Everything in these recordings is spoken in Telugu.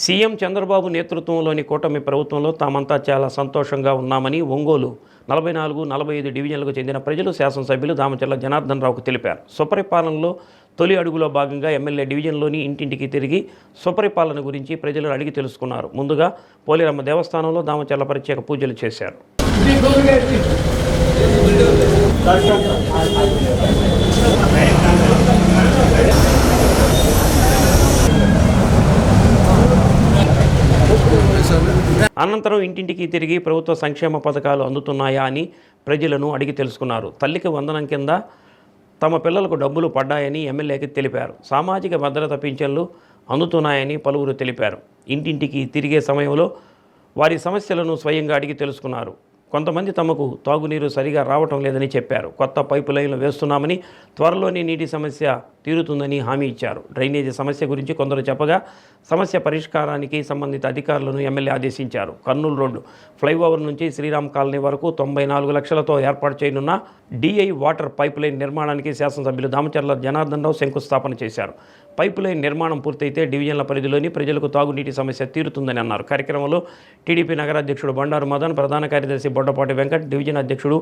సీఎం చంద్రబాబు నేతృత్వంలోని కూటమి ప్రభుత్వంలో తామంతా చాలా సంతోషంగా ఉన్నామని ఒంగోలు నలభై నాలుగు నలభై ఐదు డివిజన్లకు చెందిన ప్రజలు శాసనసభ్యులు దామచర్ల జనార్దన్ రావుకు తెలిపారు. సుపరిపాలనలో తొలి అడుగులో భాగంగా ఎమ్మెల్యే డివిజన్లోని ఇంటింటికి తిరిగి సుపరిపాలన గురించి ప్రజలు అడిగి తెలుసుకున్నారు. ముందుగా పోలేరమ్మ దేవస్థానంలో దామచర్ల ప్రత్యేక పూజలు చేశారు. అనంతరం ఇంటింటికి తిరిగి ప్రభుత్వ సంక్షేమ పథకాలు అందుతున్నాయా అని ప్రజలను అడిగి తెలుసుకున్నారు. తల్లికి వందనం కింద తమ పిల్లలకు డబ్బులు పడ్డాయని ఎమ్మెల్యేకి తెలిపారు. సామాజిక భద్రత పింఛన్లు అందుతున్నాయని పలువురు తెలిపారు. ఇంటింటికి తిరిగే సమయంలో వారి సమస్యలను స్వయంగా అడిగి తెలుసుకున్నారు. కొంతమంది తమకు తాగునీరు సరిగా రావటం లేదని చెప్పారు. కొత్త పైపు లైన్లు వేస్తున్నామని త్వరలోనే నీటి సమస్య తీరుతుందని హామీ ఇచ్చారు. డ్రైనేజీ సమస్య గురించి కొందరు చెప్పగా సమస్య పరిష్కారానికి సంబంధిత అధికారులను ఎమ్మెల్యే ఆదేశించారు. కర్నూలు రోడ్డు ఫ్లైఓవర్ నుంచి శ్రీరామ్ కాలనీ వరకు తొంభై నాలుగు లక్షలతో ఏర్పాటు చేయనున్న డిఐ వాటర్ పైప్ లైన్ నిర్మాణానికి శాసనసభ్యులు దామచర్ల జనార్దన్ రావు శంకుస్థాపన చేశారు. పైపు లైన్ నిర్మాణం పూర్తయితే డివిజన్ల పరిధిలోని ప్రజలకు తాగునీటి సమస్య తీరుతుందని అన్నారు. కార్యక్రమంలో టీడీపీ నగరాధ్యక్షుడు బండారు మదన్ ప్రధాన కార్యదర్శి బొడ్డపాటి వెంకట్ డివిజన్ అధ్యక్షుడు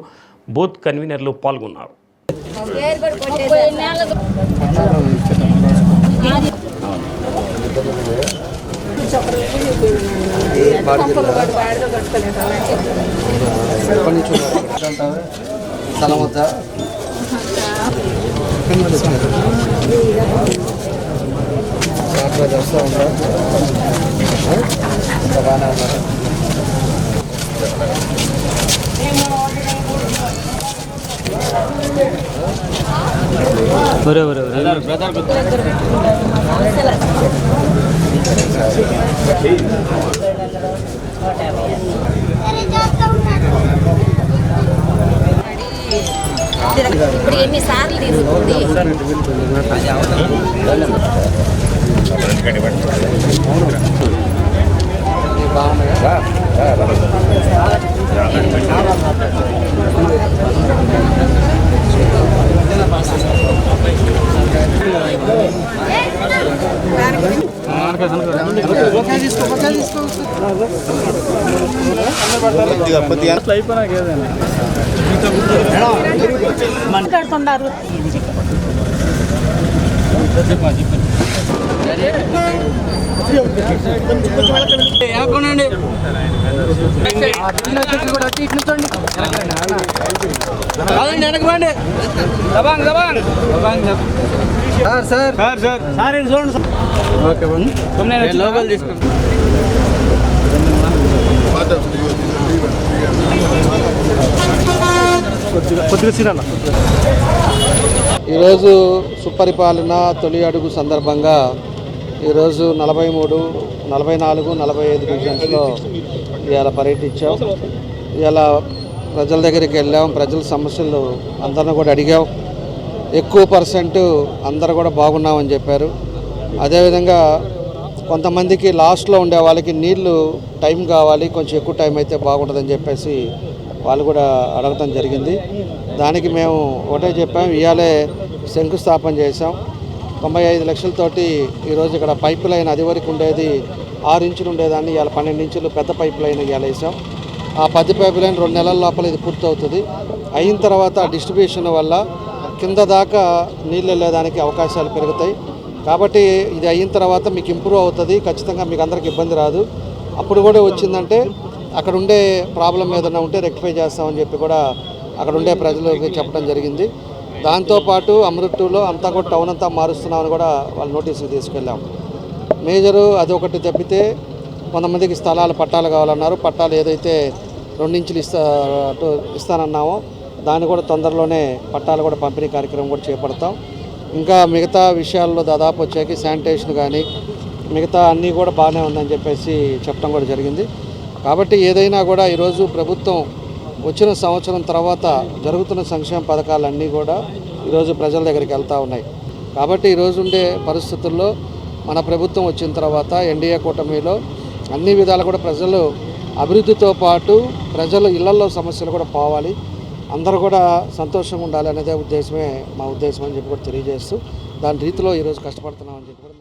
బూత్ కన్వీనర్లు పాల్గొన్నారు. స్థలం వద్దా వస్తూ? ఇంకా బాగానే ఉన్నారు. ఇప్పుడు ఎన్నిసార్లు మాట్లాడుతున్నారు తిరుగుతుంది ఇది బాగున్నాయా మాట్లాడుతున్నారు sir sir. Sir sir. Sir చూడండి ఓకే బండి లోకల్ తీసుకుంటాం. ఈరోజు సుపరిపాలన తొలి అడుగు సందర్భంగా ఈరోజు నలభై మూడు నలభై నాలుగు నలభై ఐదు డివిజన్స్లో ఇవాళ పర్యటించాం. ఇవాళ ప్రజల దగ్గరికి వెళ్ళాం. ప్రజల సమస్యలు అందరిని కూడా అడిగాం. ఎక్కువ పర్సెంట్ అందరు కూడా బాగున్నామని చెప్పారు. అదేవిధంగా కొంతమందికి లాస్ట్లో ఉండే వాళ్ళకి నీళ్ళు టైం కావాలి కొంచెం ఎక్కువ టైం అయితే బాగుంటుందని చెప్పేసి వాళ్ళు కూడా అడగటం జరిగింది. దానికి మేము ఒకటే చెప్పాం. ఇవాళే శంకుస్థాపన చేసాం తొంభై ఐదు లక్షలతోటి ఈరోజు ఇక్కడ పైప్ లైన్ అది వరకు ఉండేది ఆరు ఇంచులు ఉండేదాన్ని ఇవాళ పన్నెండు ఇంచులు పెద్ద పైప్ లైన్ ఇవాళ వేసాం. ఆ పెద్ద పైప్ లైన్ రెండు నెలల లోపల ఇది పూర్తవుతుంది. అయిన తర్వాత డిస్ట్రిబ్యూషన్ వల్ల కింద దాకా నీళ్ళు వెళ్ళేదానికి అవకాశాలు పెరుగుతాయి. కాబట్టి ఇది అయిన తర్వాత మీకు ఇంప్రూవ్ అవుతుంది ఖచ్చితంగా మీకు అందరికి ఇబ్బంది రాదు. అప్పుడు కూడా వచ్చిందంటే అక్కడ ఉండే ప్రాబ్లం ఏదైనా ఉంటే రెక్టిఫై చేస్తామని చెప్పి కూడా అక్కడ ఉండే ప్రజలకు చెప్పడం జరిగింది. దాంతోపాటు అమృత్తులో అంతా కూడా టౌన్ అంతా మారుస్తున్నామని కూడా వాళ్ళు నోటీసులు తీసుకెళ్ళాం. మేజరు అది ఒకటి తప్పితే కొంతమందికి స్థలాలు పట్టాలు కావాలన్నారు. పట్టాలు ఏదైతే రెండించులు ఇస్తా ఇస్తానన్నామో దాన్ని కూడా తొందరలోనే పట్టాలు కూడా పంపిణీ కార్యక్రమం కూడా చేపడతాం. ఇంకా మిగతా విషయాల్లో దాదాపు వచ్చాక శానిటేషన్ కానీ మిగతా అన్నీ కూడా బాగానే ఉందని చెప్పేసి చెప్పడం కూడా జరిగింది. కాబట్టి ఏదైనా కూడా ఈరోజు ప్రభుత్వం వచ్చిన సంవత్సరం తర్వాత జరుగుతున్న సంక్షేమ పథకాలన్నీ కూడా ఈరోజు ప్రజల దగ్గరికి వెళ్తూ ఉన్నాయి. కాబట్టి ఈరోజు ఉండే పరిస్థితుల్లో మన ప్రభుత్వం వచ్చిన తర్వాత ఎన్డీఏ కూటమిలో అన్ని విధాలు కూడా ప్రజలు అభివృద్ధితో పాటు ప్రజలు ఇళ్ళలో సమస్యలు కూడా పోవాలి. అందరూ కూడా సంతోషంగా ఉండాలి అనేదే ఉద్దేశమే మా ఉద్దేశం అని చెప్పి కూడా తెలియజేస్తూ దాని రీతిలో ఈరోజు కష్టపడుతున్నామని చెప్పి కూడా